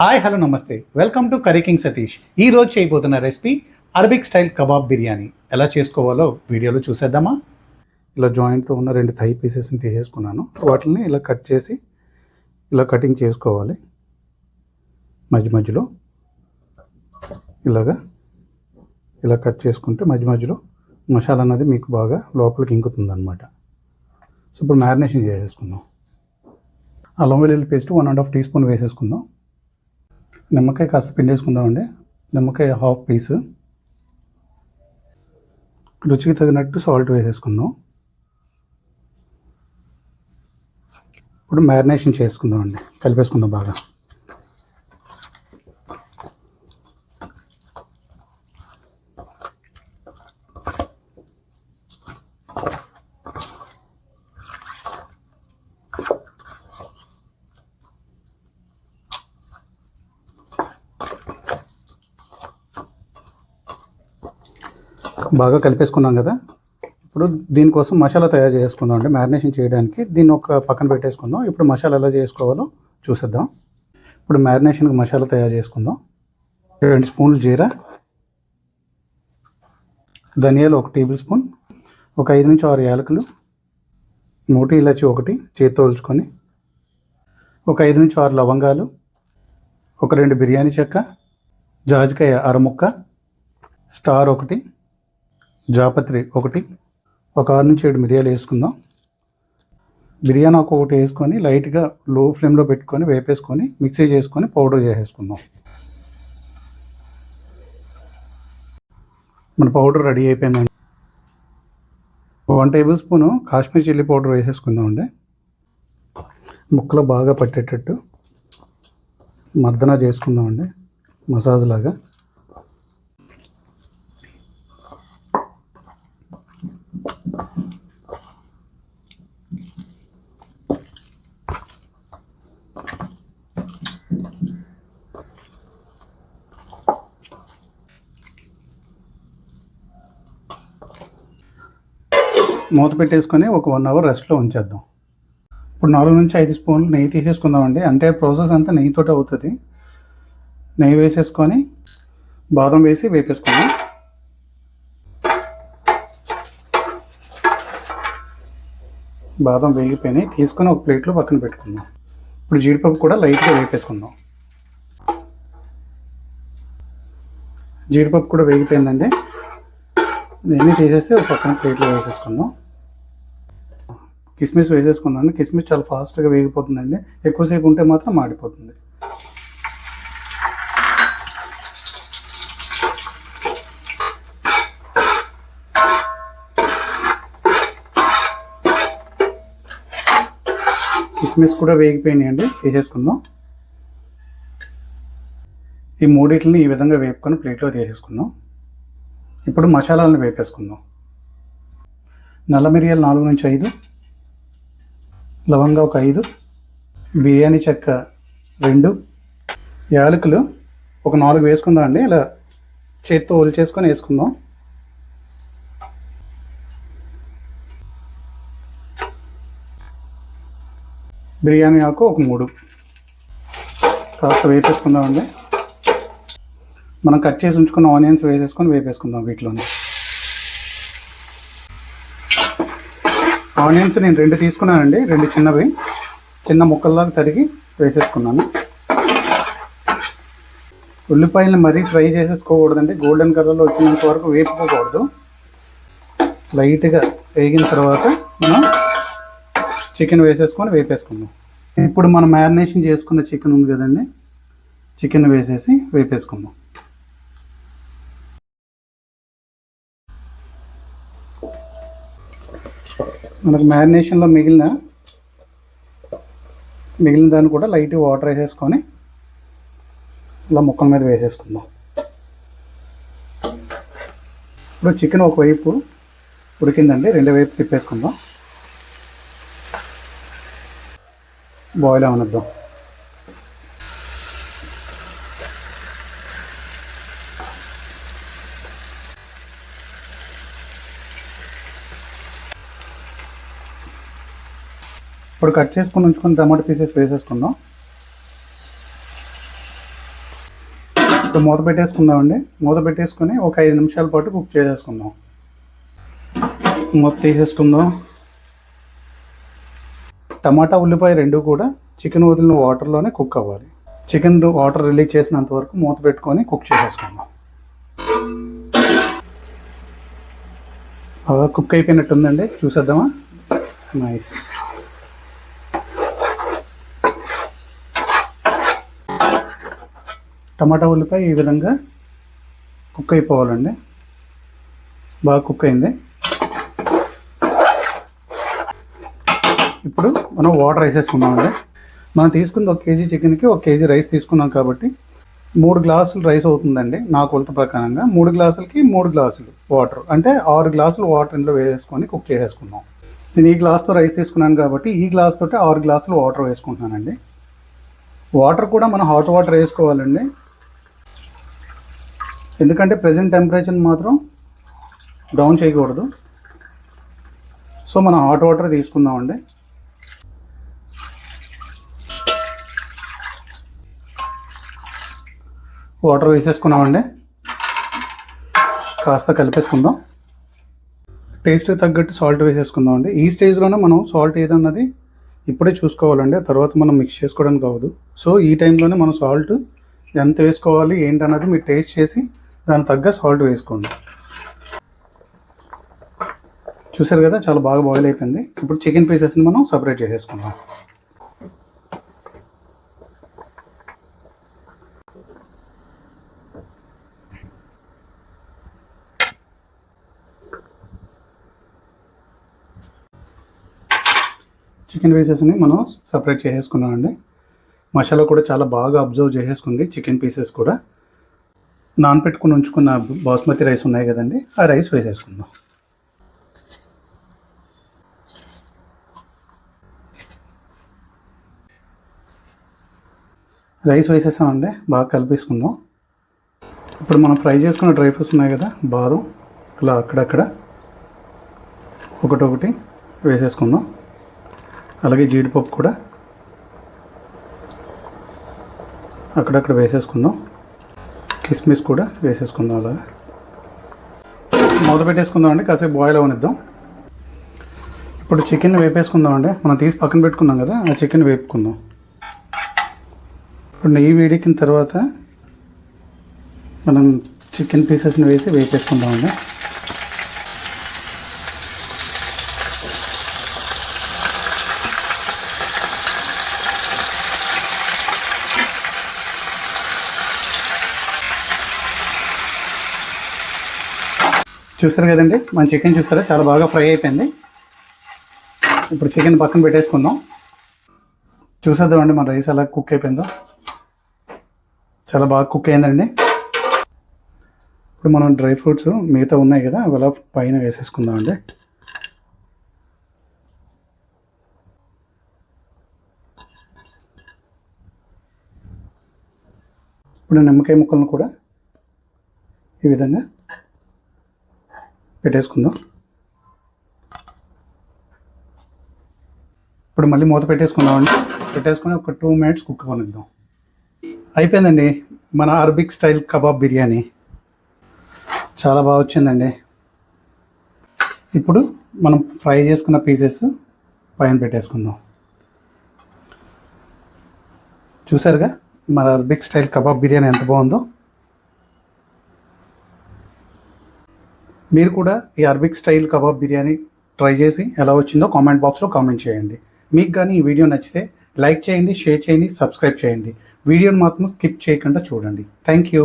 Hi hello నమస్తే. Welcome to curry king Satish. ఈ రోజు చేయబోతున్న recipe Arabic style kebab biryani. ఎలా చేసుకోవాలో వీడియోలో చూసేద్దామా? ఇలా జాయింట్తో ఉన్న రెండు థై పీసెస్ని తీసేసుకున్నాను. వాటిని ఇలా కట్ చేసి ఇలా కటింగ్ చేసుకోవాలి. మధ్య మధ్యలో ఇలాగా ఇలా కట్ చేసుకుంటే మధ్య మధ్యలో మసాలా అన్నది మీకు బాగా లోపలికి ఇంకుతుందనమాట సో ఇప్పుడు మ్యారినేషన్ చేసేసుకుందాం. అల్లం వెల్లుల్లి paste one and half teaspoon వేసేసుకుందాం. నిమ్మకాయ కాస్త పిండేసుకుందామండి. నిమ్మకాయ హాఫ్ పీసు. రుచికి తగినట్టు సాల్ట్ వేసేసుకుందాం. ఇప్పుడు మ్యారినేషన్ చేసుకుందాం అండి కలిపేసుకుందాం బాగా. బాగా కలిపేసుకున్నాం కదా. ఇప్పుడు దీనికోసం మసాలా తయారు చేసుకుందాం అండి. మ్యారినేషన్ చేయడానికి దీన్ని ఒక పక్కన పెట్టేసుకుందాం. ఇప్పుడు మసాలా ఎలా చేసుకోవాలో చూసేద్దాం. ఇప్పుడు మ్యారినేషన్కి మసాలా తయారు చేసుకుందాం. రెండు స్పూన్లు జీరా. ధనియాలు ఒక టేబుల్ స్పూన్. ఒక ఐదు నుంచి ఆరు యాలకులు. మూటి ఇలాచి ఒకటి చేతితో ఉంచుకొని ఒక ఐదు నుంచి ఆరు లవంగాలు. ఒక రెండు బిర్యానీ చెక్క. జాజికాయ అరముక్క. స్టార్ ఒకటి. జాపత్రి ఒకటి. ఒక ఆరు నుంచి ఏడు మిరియాలు వేసుకుందాం. బిర్యానీ ఒక్కొక్కటి వేసుకొని లైట్గా లో ఫ్లేమ్లో పెట్టుకొని వేపేసుకొని మిక్సీ చేసుకొని పౌడర్ చేసేసుకుందాం. మన పౌడర్ రెడీ అయిపోయిందండి. One tablespoon Kashmir chilli powder వేసేసుకుందాం అండి ముక్కలు బాగా పట్టేటట్టు మర్దన చేసుకుందామండి. మసాజ్ లాగా. మూత పెట్టేసుకొని ఒక వన్ అవర్ రెస్ట్లో ఉంచేద్దాం. ఇప్పుడు నాలుగు నుంచి ఐదు స్పూన్లు నెయ్యి తీసేసుకుందామండి. అంటే ప్రాసెస్ అంతా నెయ్యితోటి అవుతుంది. నెయ్యి వేసేసుకొని బాదం వేసి వేపేసుకుందాం. బాదం వేగిపోయినాయి. తీసుకొని ఒక ప్లేట్లో పక్కన పెట్టుకుందాం. ఇప్పుడు జీడిపప్పు కూడా లైట్గా వేపేసుకుందాం. జీడిపప్పు కూడా వేగిపోయిందండి. ఇవన్నీ తీసేసి ఒక పక్కన ప్లేట్లో వేసేసుకుందాం. కిస్మిస్ వేసేసుకున్నాను కిస్మిస్ చాలా ఫాస్ట్గా వేగిపోతుందండి. ఎక్కువసేపు ఉంటే మాత్రం మాడిపోతుంది. కిస్మిస్ కూడా వేగిపోయినాయండి. తీసేసుకుందాం. ఈ మూడింటిని ఈ విధంగా వేపుకొని ప్లేట్లో తీసేసుకుందాం. ఇప్పుడు మసాలాలను వేపేసుకుందాం. నల్ల మిరియాలు నాలుగు నుంచి ఐదు. లవంగా ఒక ఐదు బిర్యానీ చెక్క రెండు యాలకులు ఒక నాలుగు వేసుకుందాం అండి. ఇలా చేత్తో ఒలిచేసుకొని వేసుకుందాం. బిర్యానీ ఆకు ఒక మూడు. కాస్త వేపేసుకుందామండి మనం కట్ చేసి ఉంచుకున్న ఆనియన్స్ వేసేసుకొని వేపేసుకుందాం వీటిలోనే. ఆనియన్స్ నేను రెండు తీసుకున్నానండి రెండు చిన్నవి. చిన్న ముక్కల్లాగా తరిగి వేసేసుకున్నాను. ఉల్లిపాయలను మరీ ఫ్రై చేసేసుకోకూడదండి గోల్డెన్ కలర్లో వచ్చినంత వరకు వేపుకోకూడదు. లైట్గా వేగిన తర్వాత మనం చికెన్ వేసేసుకొని వేపేసుకుందాం. ఇప్పుడు మనం మ్యారినేషన్ చేసుకున్న చికెన్ ఉంది కదండి చికెన్ వేసేసి వేపేసుకుందాం. మనకు మ్యారినేషన్లో మిగిలిన మిగిలిన దాన్ని కూడా లైట్ వాటర్ వేసేసుకొని ఇలా ముక్కల మీద వేసేసుకుందాం. ఇప్పుడు చికెన్ ఒకవైపు ఉడికిందండి రెండు వైపు తిప్పేసుకుందాం. బాయిల్ అవనిద్దాం. ఇప్పుడు కట్ చేసుకుని ఉంచుకుని టమాటో పీసెస్ వేసేసుకుందాం. ఇప్పుడు మూత పెట్టేసుకుందామండి. మూత పెట్టేసుకొని ఒక ఐదు నిమిషాల పాటు కుక్ చేసేసుకుందాం. మూత తీసేసుకుందాం. టమాటా ఉల్లిపాయ రెండు కూడా చికెన్ వదిలిన వాటర్లోనే కుక్ అవ్వాలి. చికెన్ వాటర్ రిలీజ్ చేసినంత వరకు మూత పెట్టుకొని కుక్ చేసేసుకుందాం. కుక్ అయిపోయినట్టుందండి. చూసేద్దామా? నైస్. టమాటా ఉల్లిపాయ ఈ విధంగా కుక్ అయిపోవాలండి. బాగా కుక్ అయింది. ఇప్పుడు మనం వాటర్ వేసేసుకున్నామండి మనం తీసుకుంది ఒక కేజీ చికెన్కి ఒక కేజీ రైస్ తీసుకున్నాం కాబట్టి మూడు గ్లాసులు రైస్ అవుతుందండి నా కొలత ప్రకారంగా. మూడు గ్లాసులకి మూడు గ్లాసులు వాటర్. అంటే ఆరు గ్లాసులు వాటర్ ఇందులో వేసేసుకొని కుక్ చేసేసుకున్నాం నేను ఈ గ్లాస్తో రైస్ తీసుకున్నాను కాబట్టి ఈ గ్లాస్ తోటి ఆరు గ్లాసులు వాటర్ వేసుకుంటున్నానండి. వాటర్ కూడా మనం హాట్ వాటర్ వేసుకోవాలండి. ఎందుకంటే ప్రజెంట్ టెంపరేచర్ మాత్రం డౌన్ చేయకూడదు. సో మనం హాట్ వాటర్ తీసుకుందామండి. వాటర్ వేసేసుకున్నామండి. కాస్త కలిపేసుకుందాం. టేస్ట్ తగ్గట్టు సాల్ట్ వేసేసుకుందామండి. ఈ స్టేజ్లోనే మనం సాల్ట్ ఏదన్నది ఇప్పుడే చూసుకోవాలండి. తర్వాత మనం మిక్స్ చేసుకోవడానికి అవ్వదు. సో ఈ టైంలోనే మనం సాల్ట్ ఎంత వేసుకోవాలి ఏంటన్నది మీరు టేస్ట్ చేసి దానికి తగ్గ సాల్ట్ వేసుకోండి. చూసారు కదా చాలా బాగా బాయిల్ అయిపోయింది. ఇప్పుడు చికెన్ పీసెస్ని మనం సపరేట్ చేసేసుకుందాం. చికెన్ పీసెస్ని మనం సపరేట్ చేసేసుకున్నామండి మసాలా కూడా చాలా బాగా అబ్జర్వ్ చేసేసుకుంది చికెన్ పీసెస్ కూడా. నానపెట్టుకుని ఉంచుకున్న బాస్మతి రైస్ ఉన్నాయి కదండి ఆ రైస్ వేసేసుకుందాం. రైస్ వేసేసామండి బాగా కలిపేసుకుందాం. ఇప్పుడు మనం ఫ్రై చేసుకున్న డ్రై ఫ్రూట్స్ ఉన్నాయి కదా బాదం ఇలా అక్కడక్కడ ఒకటొకటి వేసేసుకుందాం. అలాగే జీడిపప్పు కూడా అక్కడక్కడ వేసేసుకుందాం. కిస్మిస్ కూడా వేసేసుకుందాం అలాగా. మూత పెట్టేసుకుందాం అండి కాసేపు బాయిల్ అవనిద్దాం. ఇప్పుడు చికెన్ వేపేసుకుందాం అండి మనం తీసి పక్కన పెట్టుకున్నాం కదా ఆ చికెన్ వేపుకుందాం. ఇప్పుడు నెయ్యి వేడికిన తర్వాత మనం చికెన్ పీసెస్ని వేసి వేపేసుకుందామండి. చూసారు కదండి? మన చికెన్ చూసారా? చాలా బాగా ఫ్రై అయిపోయింది. ఇప్పుడు చికెన్ పక్కన పెట్టేసుకుందాం. చూసేద్దామండి మన రైస్ ఎలా కుక్ అయిపోయిందో. చాలా బాగా కుక్ అయిందండి. ఇప్పుడు మనం డ్రై ఫ్రూట్స్ మిగతా ఉన్నాయి కదా అవి పైన వేసేసుకుందామండి. ఇప్పుడు నిమ్మకాయ ముక్కలను కూడా ఈ విధంగా పెట్టేసుకుందాం. ఇప్పుడు మళ్ళీ మూత పెట్టేసుకుందామండి. పెట్టేసుకుని ఒక టూ మినిట్స్ కుక్ కొనిద్దాం. అయిపోయిందండి. మన అరబిక్ స్టైల్ కబాబ్ బిర్యానీ. చాలా బాగా వచ్చిందండి. ఇప్పుడు మనం ఫ్రై చేసుకున్న పీసెస్ పైన పెట్టేసుకుందాం. చూసారుగా? మన అరబిక్ స్టైల్ కబాబ్ బిర్యానీ ఎంత బాగుందో? మీరు కూడా ఈ Arabic style kebab biryani try చేసి ఎలా వచ్చిందో కామెంట్ బాక్స్లో కామెంట్ చేయండి. మీకు కానీ ఈ వీడియో నచ్చితే లైక్ చేయండి షేర్ చేయండి సబ్స్క్రైబ్ చేయండి. వీడియోని మాత్రం స్కిప్ చేయకుండా చూడండి. Thank you.